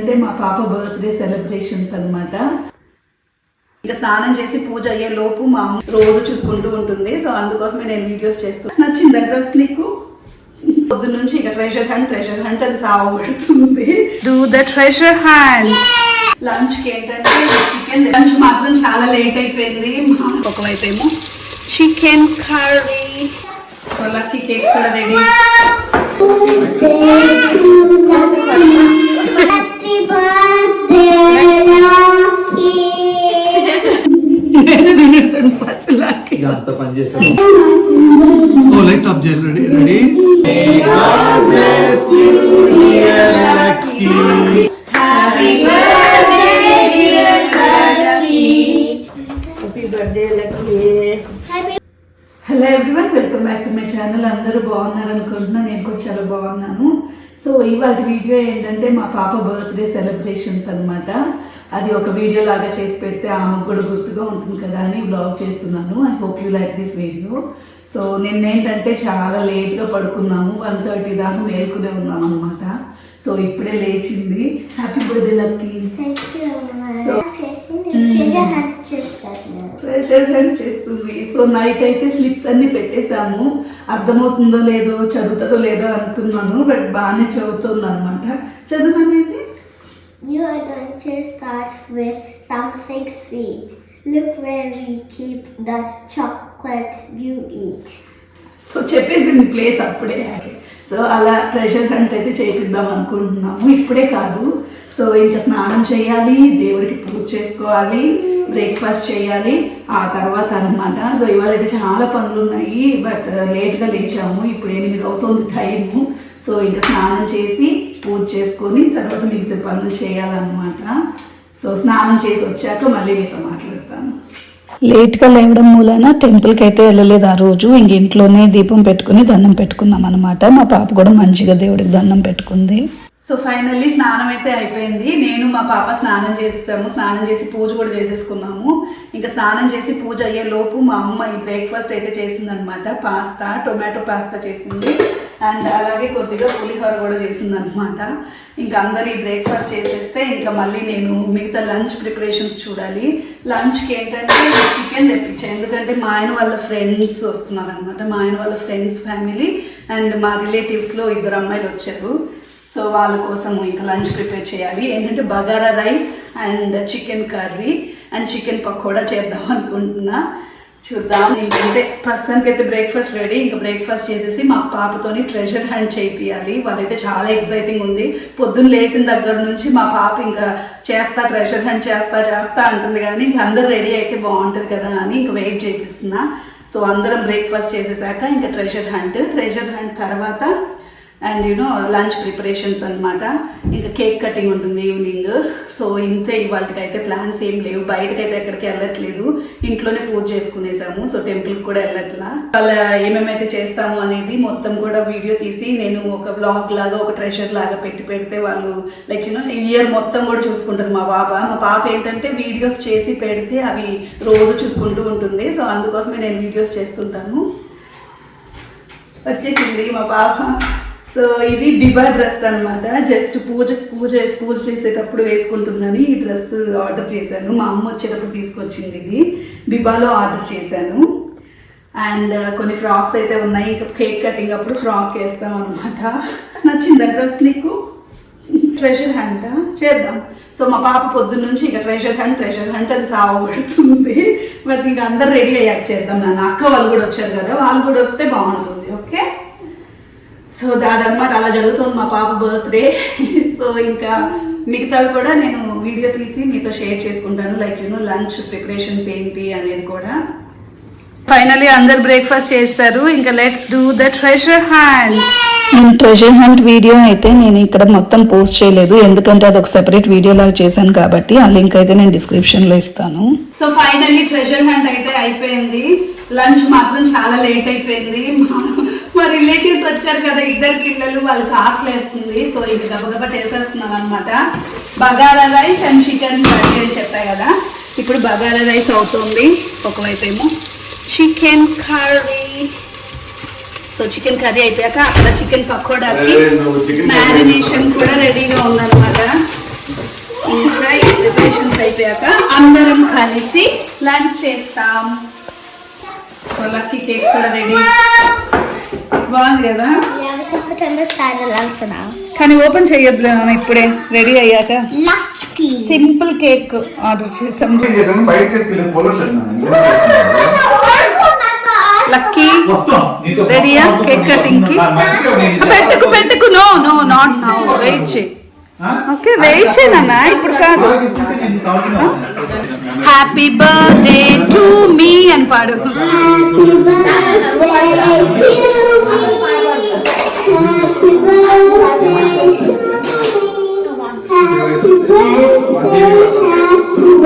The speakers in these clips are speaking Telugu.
అంటే మా పాప బర్త్డే సెలబ్రేషన్స్ అన్నమాట. ఇంకా స్నానం చేసి పూజ అయ్యే లోపు మా అమ్మ రోజు చూసుకుంటూ ఉంటుంది. సో అందుకోసమే నేను వీడియోస్ చేస్తాను నచ్చిందా డ్రెస్ నీకు? పొద్దున్న నుంచి ఇక ట్రెషర్ హంట్ ట్రెషర్ హంట్ అని సాగుపడుతుంది. డూ ద ట్రెషర్ హ్యాండ్ లంచ్కి ఏంటంటే చికెన్ లంచ్ మాత్రం చాలా లేట్ అయిపోయింది. మా- ఒకవైపు ఏమో చికెన్ కర్రీ లక్కీ కేక్ కూడా రెడీ లక్కీ అంత పని చేశాను ఓ లైట్స్ ఆఫ్ చేయాలి ready ready happy birthday Lucky hello everyone welcome back to my channel అందరూ బాగున్నారు అనుకుంటున్నా నేను కూడా చాలా బాగున్నాను. సో ఇవాళ వీడియో ఏంటంటే మా పాప బర్త్డే సెలబ్రేషన్స్ అన్నమాట. అది ఒక వీడియో లాగా చేసి పెడితే ఆమెకు కూడా గుర్తుగా ఉంటుంది కదా అని బ్లాగ్ చేస్తున్నాను. I hope you like this video so నిన్న ఏంటంటే చాలా లేట్గా పడుకున్నాము. వన్ థర్టీ దాకా మేల్కొనే ఉన్నాం అనమాట సో ఇప్పుడే లేచింది. హ్యాపీ బర్త్డే లక్కీ ప్రెషర్ చేస్తుంది. సో నైట్ అయితే స్లిప్స్ అన్ని పెట్టేశాము. అర్థమవుతుందో లేదో చదువుతుందో లేదో అనుకున్నాను బట్ బాగానే చదువుతుంది అనమాట చదువు అనేది You adventure starts with something sweet. Look where we keep the chocolate you eat. So చెప్పేసింది ప్లేస్ అప్పుడే. సో అలా ట్రెషర్ హంట్ అయితే చేపిద్దాం అనుకుంటున్నాము. ఇప్పుడే కాదు. సో ఇంకా స్నానం చేయాలి దేవుడికి పూజ చేసుకోవాలి బ్రేక్ఫాస్ట్ చేయాలి ఆ తర్వాత అన్నమాట. సో ఇవాళ అయితే చాలా పనులు ఉన్నాయి బట్ లేట్గా లేచాము. ఇప్పుడు ఎనిమిది అవుతుంది టైము సో ఇంకా స్నానం చేసి పూజ చేసుకొని తర్వాత మిగతా పనులు చేయాలన్నమాట. సో స్నానం చేసి వచ్చాక మళ్ళీ మీతో మాట్లాడతాను. లేట్గా లేవడం మూలన టెంపుల్కి అయితే వెళ్ళలేదు ఆ రోజు. ఇంక ఇంట్లోనే దీపం పెట్టుకుని దండం పెట్టుకున్నాం అనమాట మా పాప కూడా మంచిగా దేవుడికి దండం పెట్టుకుంది. సో ఫైనల్లీ స్నానం అయితే అయిపోయింది. నేను మా పాప స్నానం చేసాము. స్నానం చేసి పూజ కూడా చేసేసుకున్నాము. ఇంకా స్నానం చేసి పూజ అయ్యే లోపు మా అమ్మ ఈ బ్రేక్ఫాస్ట్ అయితే చేసిందనమాట పాస్తా టొమాటో పాస్తా చేసింది. అండ్ అలాగే కొద్దిగా పులిహోర కూడా చేసిందనమాట ఇంకా అందరి బ్రేక్ఫాస్ట్ చేసేస్తే ఇంకా మళ్ళీ నేను మిగతా లంచ్ ప్రిపరేషన్స్ చూడాలి. లంచ్కి ఏంటంటే చికెన్ తెప్పించాను ఎందుకంటే మా ఆయన వాళ్ళ ఫ్రెండ్స్ వస్తున్నారు అనమాట మా ఆయన వాళ్ళ ఫ్రెండ్స్ ఫ్యామిలీ అండ్ మా రిలేటివ్స్లో ఇద్దరు అమ్మాయిలు వచ్చారు. సో వాళ్ళ కోసం ఇంకా లంచ్ ప్రిపేర్ చేయాలి. ఏంటంటే bagara rice and chicken curry and chicken pakoda చేద్దాం అనుకుంటున్నా. చూద్దాం. ఇంకంటే ప్రస్తుతానికి అయితే బ్రేక్ఫాస్ట్ రెడీ ఇంకా బ్రేక్ఫాస్ట్ చేసేసి మా పాపతోని ట్రెజర్ హంట్ చేయించాలి వాళ్ళైతే చాలా ఎక్సైటింగ్ ఉంది. పొద్దున్న లేచిన దగ్గర నుంచి మా పాప ఇంకా చేస్తా ట్రెజర్ హంట్ చేస్తా చేస్తా అంటుంది కానీ ఇంకా అందరు రెడీ అయితే బాగుంటుంది కదా అని ఇంకా వెయిట్ చేపిస్తున్నా. సో అందరం బ్రేక్ఫాస్ట్ చేసేసాక ఇంకా ట్రెజర్ హంట్ ట్రెజర్ హంట్ తర్వాత and you know lunch preparations అనమాట ఇంకా కేక్ కటింగ్ ఉంటుంది ఈవినింగ్ సో ఇంతే ఇవాళకైతే ప్లాన్స్ ఏం లేవు. బయటకైతే ఎక్కడికి వెళ్ళట్లేదు. ఇంట్లోనే పూజ చేసుకునేసాము. సో టెంపుల్కి కూడా వెళ్ళట్లా. వాళ్ళ ఏమేమైతే చేస్తాము అనేది మొత్తం కూడా వీడియో తీసి నేను ఒక బ్లాగ్ లాగా ఒక ట్రెషర్ లాగా పెట్టి పెడితే వాళ్ళు లైక్ యూనో ఇయర్ మొత్తం కూడా చూసుకుంటుంది మా పాప మా పాప ఏంటంటే వీడియోస్ చేసి పెడితే అవి రోజు చూసుకుంటూ ఉంటుంది. సో అందుకోసమే నేను వీడియోస్ చేస్తుంటాను. వచ్చేసింది మా పాప. సో ఇది డిబా డ్రెస్ అనమాట జస్ట్ పూజ పూజ పూజ చేసేటప్పుడు వేసుకుంటుందని ఈ డ్రెస్ ఆర్డర్ చేశాను. మా అమ్మ వచ్చేటప్పుడు తీసుకొచ్చింది ఇది. బిబాలో ఆర్డర్ చేశాను. అండ్ uh, కొన్ని ఫ్రాక్స్ అయితే ఉన్నాయి. ఇంకా కేక్ కటింగ్ అప్పుడు ఫ్రాక్ వేస్తాం అనమాట నచ్చిందా డ్రెస్ నీకు? ట్రెషర్ హంట చేద్దాం. సో మా పాప పొద్దున్న నుంచి ఇక ట్రెషర్ హంట్ ట్రెషర్ హంట్ అని సాగుపడుతుంది బట్ ఇంకా అందరు రెడీ అయ్యాక చేద్దాం నాన్న. అక్క వాళ్ళు కూడా వచ్చారు కదా. వాళ్ళు కూడా వస్తే బాగుంటుంది. సో దాదనమాట అలా జరుగుతుంది మా పాప బర్త్డే. సో ఇంకా మిగతావి కూడా నేను వీడియో తీసి మీతో షేర్ చేసుకుంటాను. లైక్ యూనో లంచ్ ప్రిపరేషన్స్ ఏంటి అనేది కూడా. ఫైనలీ అందరు బ్రేక్ఫాస్ట్ చేస్తారు. ఇంకా let's do the treasure hunt నేను ట్రెజర్ హంట్ వీడియో అయితే నేను ఇక్కడ మొత్తం పోస్ట్ చేయలేదు. ఎందుకంటే అది ఒక సెపరేట్ వీడియో లాగా చేశాను కాబట్టి ఆ లింక్ అయితే నేను డిస్క్రిప్షన్లో ఇస్తాను. సో ఫైనల్లీ ట్రెజర్ హంట్ అయితే అయిపోయింది. లంచ్ మాత్రం చాలా లేట్ అయిపోయింది. మా- మా రిలేటివ్స్ వచ్చారు కదా ఇద్దరు పిల్లలు వాళ్ళకి ఆకలి వేస్తుంది. సో ఇది గబగబా చేసేస్తున్నాను అనమాట bagara rice and chicken curry అని చెప్పాయి కదా. ఇప్పుడు బగారా రైస్ అవుతుంది. ఒకవైపు ఏమో chicken curry. So chicken curry అయిపోయాక అక్కడ చికెన్ పకోడాకి మ్యారినేషన్ కూడా రెడీగా ఉందన్నమాట. డెకరేషన్స్ అయిపోయాక అందరం కలిసి లంచ్ చేస్తాం. సో లక్కీ కేక్ కూడా రెడీ. బాగుంది కదా. కానీ ఓపెన్ చేయొద్దులే మనం ఇప్పుడే రెడీ అయ్యాక. సింపుల్ కేక్ ఆర్డర్ చేసాం. లక్కీ రెడీయా కేక్ కటింగ్కి? పెట్టుకు పెట్టుకు no no not no wait చేయి. ఓకే వెయిట్ చేయి నాన్న ఇప్పుడు కాదు. హ్యాపీ బర్త్డే టు మీ అని పాడు.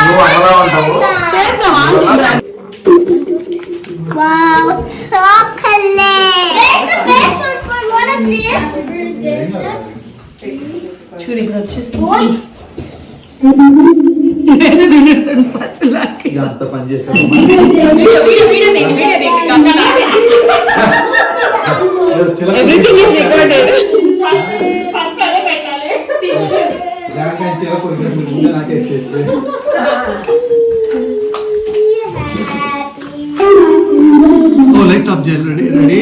నువ్వు అమ్మలా ఉంటావు చేద్దాం aunty Wow, chocolate! There's the best one for one of these. చూడు ఇక్కడ వచ్చేసి Boy, నేను తినేసాను ఫస్ట్ లక్కీ అంత పని చేశాను ఎవ్రీథింగ్ ఇస్ రికార్డెడ్ ముందే నాకే వేసేస్తే Oh, lights of gel. Ready? Ready?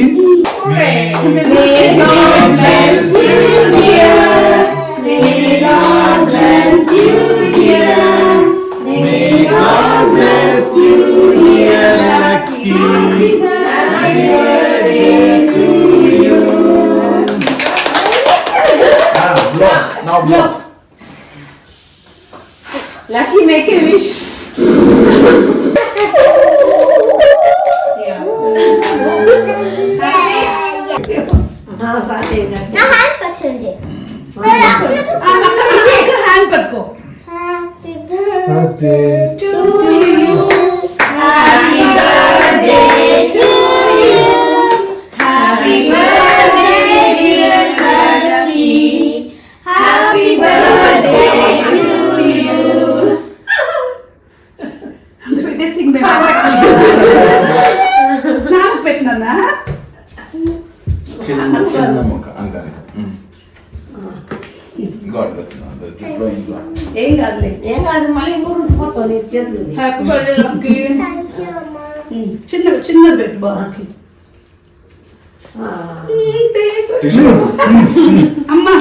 Now birthday to you. Happy birthday to you. Happy birthday, dear Lucky. Happy birthday to you. Dovete ಸಿಗ್ಬೇಕು ನಾನು ಪೆಟ್ನನ್ನ ಚಿನ್ನ ಚಿನ್ನ ಮುಖ ಅಂತಾರೆ ಹ್ಞೂ ఏం కాదులే. ఏం కాదు మళ్ళీ ఇంకోటి ఉంచిపోతావు నీ చేతులు happy birthday Lucky Thank you, Mama. చిన్నది చిన్నది పెట్టు బాగుంది టిష్యూ. అమ్మా.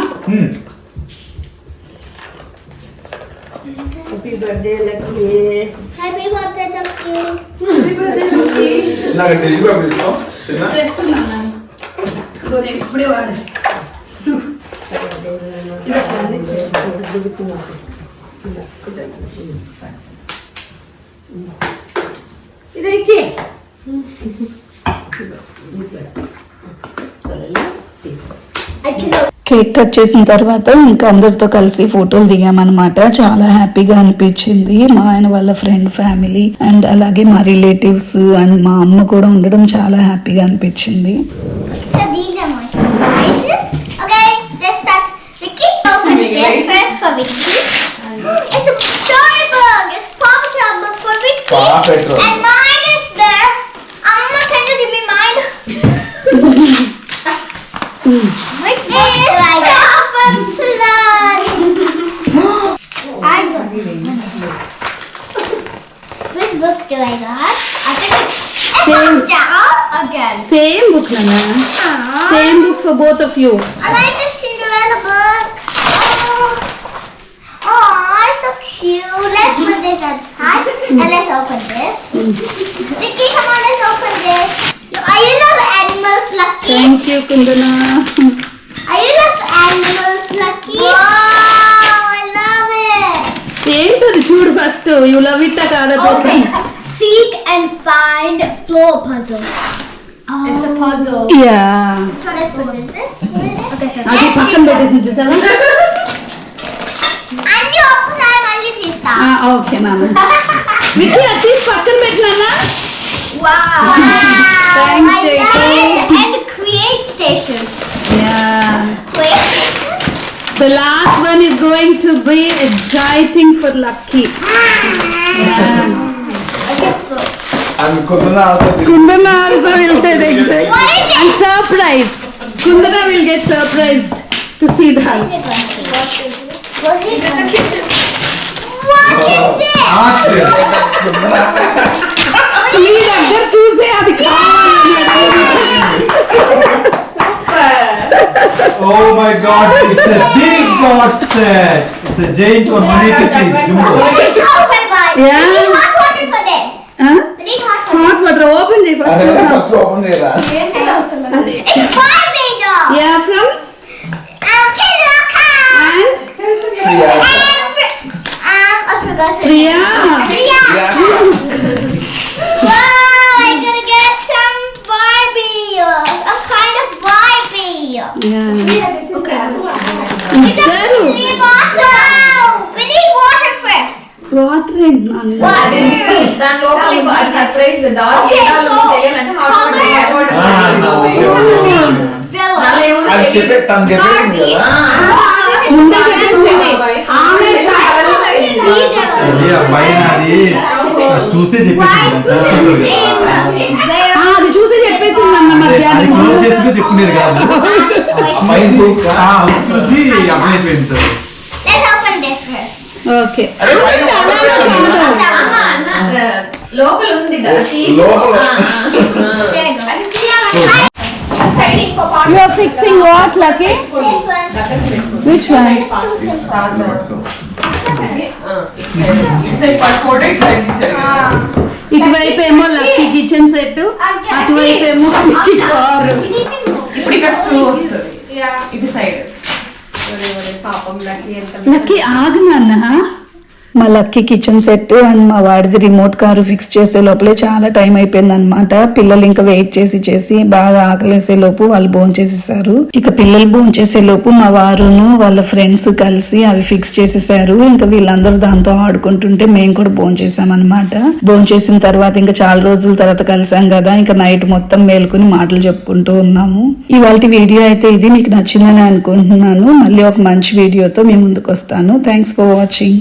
Happy birthday Lucky Happy birthday, Lucky. నాకు టిష్యూ పేపర్ ఇస్తాం చిన్న. తెస్తున్నాను కేక్ కట్ చేసిన తర్వాత ఇంకా అందరితో కలిసి ఫోటోలు దిగామన్నమాట. చాలా హ్యాపీగా అనిపించింది. మా ఆయన వాళ్ళ ఫ్రెండ్ ఫ్యామిలీ అండ్ అలాగే మా రిలేటివ్స్ అండ్ మా అమ్మ కూడా ఉండడం చాలా హ్యాపీగా అనిపించింది. Yes, first for Vicky. it's a storybook. It's Paw Patrol book for Vicky. Paw Patrol. And mine is there. Amma, can you give me mine? Which book do I get? Paw Patrol. Got Which book do I got? I think it's Same. Again. Same book, Nana. Same book for both of you. I like Let's put this aside and let's open this. Vicky, come on, let's open this. Are you love animals, Lucky? Thank you Kundana Are you love animals, Lucky? Wow, I love it. ఏంటది చూడు ఫస్ట్ యూ లవ్ ఇట్ కాదా Okay, kind floor puzzle. It's a puzzle. Yeah So let's put it in this. Okay, so అది let's పక్కన పెట్టేసి చూసావా అన్ని ఒక్కసారి మళ్ళీ తీస్తా ఓకే నాన్న విక్కీ అది తీసి పక్కన పెట్టినా Wow. Thanks, I Jacob. love it. And create station. Yeah Create. The last one is going to be exciting for Lucky. Yeah. I guess so. And Kundana also did. Kundana also will get excited. What is it? And surprised. Kundana will get surprised to see that. What is it going to be? Was it మీ దగ్గర చూసే అది Oh my god, it's a big god set. It's a giant one, 180 piece, jumbo. Oh my god. Yeah. We need hot water for this. We need hot water. Open చేయి అరే ఫస్ట్ ఫస్ట్ ఓపెన్ చేయరా It's Barbie doll. Yeah from Um, Chizaka. And Priya Um, I forgot her Priya name. Priya. Wow, I'm gonna get some Barbie. A kind of Barbie. Okay. ఇద్దరు We need water. We need water first. Water చెప్పే తను Barbie. కదా ముందే చెప్పేసింది ఆమె చూసే చెప్పేసింది. అది చూసి చెప్పేసింది అన్న అది మధ్యాహ్నం. క్లోజ్ చేసి కాదు. ఓకే. లోపల ఉంది కదా తీసి- లోపల. ఆ, Which one? ఇటువైపు ఏమో లక్కీ కిచెన్ సెట్ అటువైపు ఏమో లక్కీ కార్. ఇప్పుడు ఇక్కడ స్క్రూ వస్తుంది ఇటు సైడ్ పాపం లక్కీ ఆగు నాన్న మా లక్కీ కిచెన్ సెట్ అండ్ మా వాడిది రిమోట్ కారు ఫిక్స్ చేసే లోపలే చాలా టైం అయిపోయింది అనమాట పిల్లలు ఇంకా వెయిట్ చేసి చేసి బాగా ఆకలేసే లోపు వాళ్ళు భోంచేసేసారు చేసేసారు. ఇక పిల్లలు భోంచేసే లోపు మా వారును వాళ్ళ ఫ్రెండ్స్ కలిసి అవి ఫిక్స్ చేసేసారు. ఇంకా వీళ్ళందరూ దాంతో ఆడుకుంటుంటే మేము కూడా భోంచేసాం అనమాట భోంచేసిన తర్వాత ఇంకా చాలా రోజుల తర్వాత కలిసాం కదా. ఇంకా నైట్ మొత్తం మేలుకుని మాటలు చెప్పుకుంటూ ఉన్నాము. ఇవాళ వీడియో అయితే ఇది. మీకు నచ్చిందని అనుకుంటున్నాను. మళ్ళీ ఒక మంచి వీడియోతో మీ ముందుకు వస్తాను థ్యాంక్స్ ఫర్ వాచింగ్